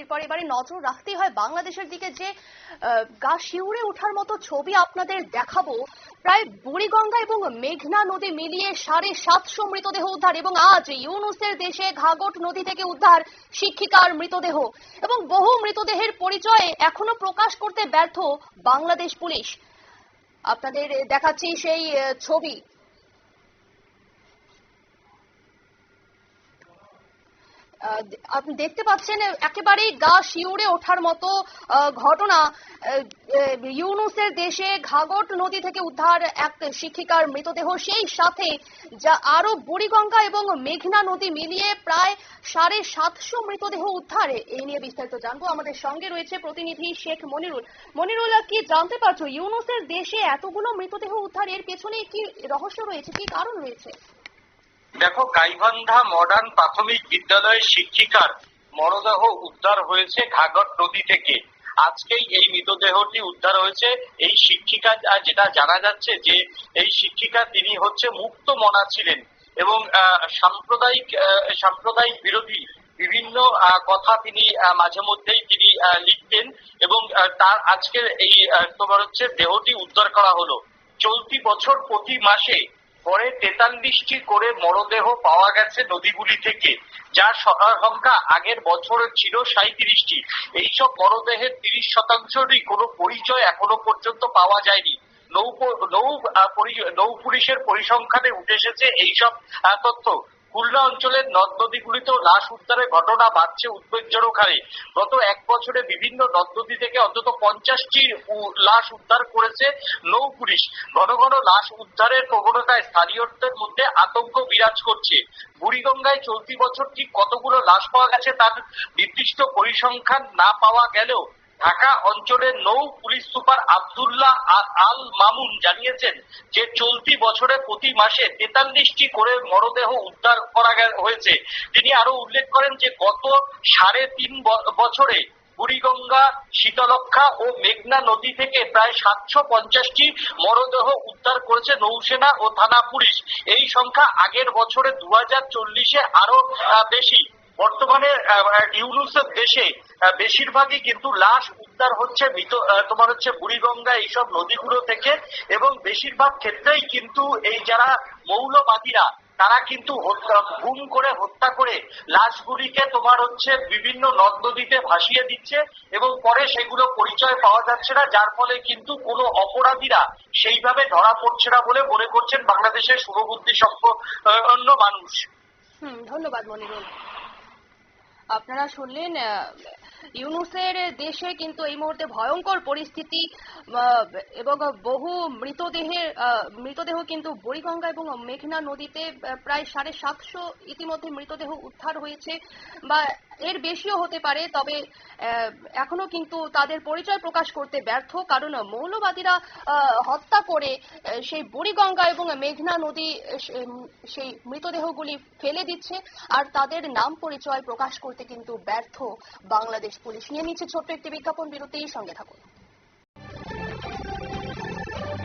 বিরতির পর এবারে নজর রাখতেই হয় বাংলাদেশের দিকে যে গা শিউরে ওঠার মতো ছবি আপনাদের দেখাবো। প্রায় বুড়িগঙ্গা এবং মেঘনা নদী মিলিয়ে সাড়ে সাতশো মৃতদেহ উদ্ধার এবং আজ ইউনুসের দেশে ঘাগট নদী থেকে উদ্ধার শিক্ষিকার মৃতদেহ। এবং বহু মৃতদেহের পরিচয় এখনও প্রকাশ করতে ব্যর্থ বাংলাদেশ পুলিশ। আপনাদের দেখাচ্ছি সেই ছবি। আপনি দেখতে পাচ্ছেন, একেবারেই গা শিউরে ওঠার মতো ঘটনা ইউনুসের দেশে ঘাগট নদী থেকে উদ্ধার এক শিক্ষিকার মৃতদেহ। সেই সাথে যা আরও বুড়িগঙ্গা এবং মেঘনা নদী মিলিয়ে প্রায় সাড়ে সাতশো মৃতদেহ উদ্ধারে। এই নিয়ে বিস্তারিত জানব। আমাদের সঙ্গে রয়েছে প্রতিনিধি শেখ মনিরুল। মনিরুল, কি জানতে পারছ, ইউনুসের দেশে এতগুলো মৃতদেহ উদ্ধার, এর পেছনে কি রহস্য রয়েছে, কি কারণ রয়েছে? দেখো, গাইবান্ধা মডার্ন প্রাথমিক বিদ্যালয়ের শিক্ষিকার মরদেহ উদ্ধার হয়েছে ঘাগট নদী থেকে। আজকেই এই মৃতদেহটি উদ্ধার হয়েছে। এই শিক্ষিকা যেটা জানা যাচ্ছে যে এই শিক্ষিকা তিনি হচ্ছে মুক্ত মনা ছিলেন এবং সাম্প্রদায়িক সাম্প্রদায়িক বিরোধী বিভিন্ন কথা তিনি মাঝে মধ্যেই তিনি লিখতেন এবং তার আজকের এই তোমার হচ্ছে দেহটি উদ্ধার করা হলো। চলতি বছর প্রতি মাসে পরে তেতাল্লিশটি করে মরদেহ পাওয়া গেছে নদীগুলি থেকে, যার সংখ্যা আগের বছরের ছিল সাঁত্রিশটি এইসব মরদেহের তিরিশ শতাংশেরই কোনো পরিচয় এখনও পর্যন্ত পাওয়া যায়নি। নৌ নৌ নৌ পুলিশের পরিসংখ্যানে উঠে এসেছে এইসব তথ্য। খুলনা অঞ্চলের নদ নদীগুলিতেও লাশ উদ্ধারের ঘটনা বাড়ছে উদ্বেগজনক হারে গত এক বছরে বিভিন্ন নদ নদী থেকে অন্তত পঞ্চাশটি লাশ উদ্ধার করেছে নৌ পুলিশ। ঘন ঘন লাশ উদ্ধারের প্রবণতায় স্থানীয়দের মধ্যে আতঙ্ক বিরাজ করছে। বুড়িগঙ্গায় চলতি বছর ঠিক কতগুলো লাশ পাওয়া গেছে তার নির্দিষ্ট পরিসংখ্যান না পাওয়া গেলেও ঢাকা অঞ্চলের নৌ পুলিশ সুপার আবদুল্লাহ আল মামুন জানিয়েছেন যে চলতি বছরে প্রতি মাসে তেতাল্লিশটি করে মরদেহ উদ্ধার করা হয়েছে। তিনি আরও উল্লেখ করেন যে গত সাড়ে তিন বছরে বুড়িগঙ্গা শীতলক্ষা ও মেঘনা নদী থেকে প্রায় সাতশো পঞ্চাশটি মরদেহ উদ্ধার করেছে নৌসেনা ও থানা পুলিশ। এই সংখ্যা আগের বছরে দু হাজার চল্লিশে আরও বেশি। বর্তমানে ইউনুসের দেশে বেশিরভাগই কিন্তু লাশ উদ্ধার হচ্ছে তোমার হচ্ছে বুড়িগঙ্গা এইসব নদীগুলো থেকে, এবং বেশিরভাগ ক্ষেত্রেই কিন্তু এই যারা মৌলবাদীরা, তারা কিন্তু গুম করে হত্যা করে লাশগুলিকে তোমার হচ্ছে বিভিন্ন নদ নদীতে ভাসিয়ে দিচ্ছে, এবং পরে সেগুলো পরিচয় পাওয়া যাচ্ছে না, যার ফলে কিন্তু কোনো অপরাধীরা সেইভাবে ধরা পড়ছে না বলে মনে করছেন বাংলাদেশের শুভবুদ্ধি সম্পন্ন মানুষ। হুম, ধন্যবাদ মনিরুল। আপনারা শুনলেন ইউনুসের দেশে কিন্তু এই মুহূর্তে ভয়ঙ্কর পরিস্থিতি এবং বহু মৃতদেহের মৃতদেহ কিন্তু বুড়িগঙ্গা এবং মেঘনা নদীতে প্রায় সাড়ে সাতশো ইতিমধ্যে মৃতদেহ উদ্ধার হয়েছে বা এর বেশিও হতে পারে, তবে এখনও কিন্তু তাদের পরিচয় প্রকাশ করতে ব্যর্থ। কারণ মৌলবাদীরা হত্যা করে সেই বুড়িগঙ্গা এবং মেঘনা নদী সেই মৃতদেহগুলি ফেলে দিচ্ছে। আর তাদের নাম পরিচয় প্রকাশ করতে কিন্তু ব্যর্থ বাংলাদেশ পুলিশ। নিয়ে নিচ্ছে ছোট্ট একটি বিজ্ঞাপন, বিরতির সঙ্গে থাকুন।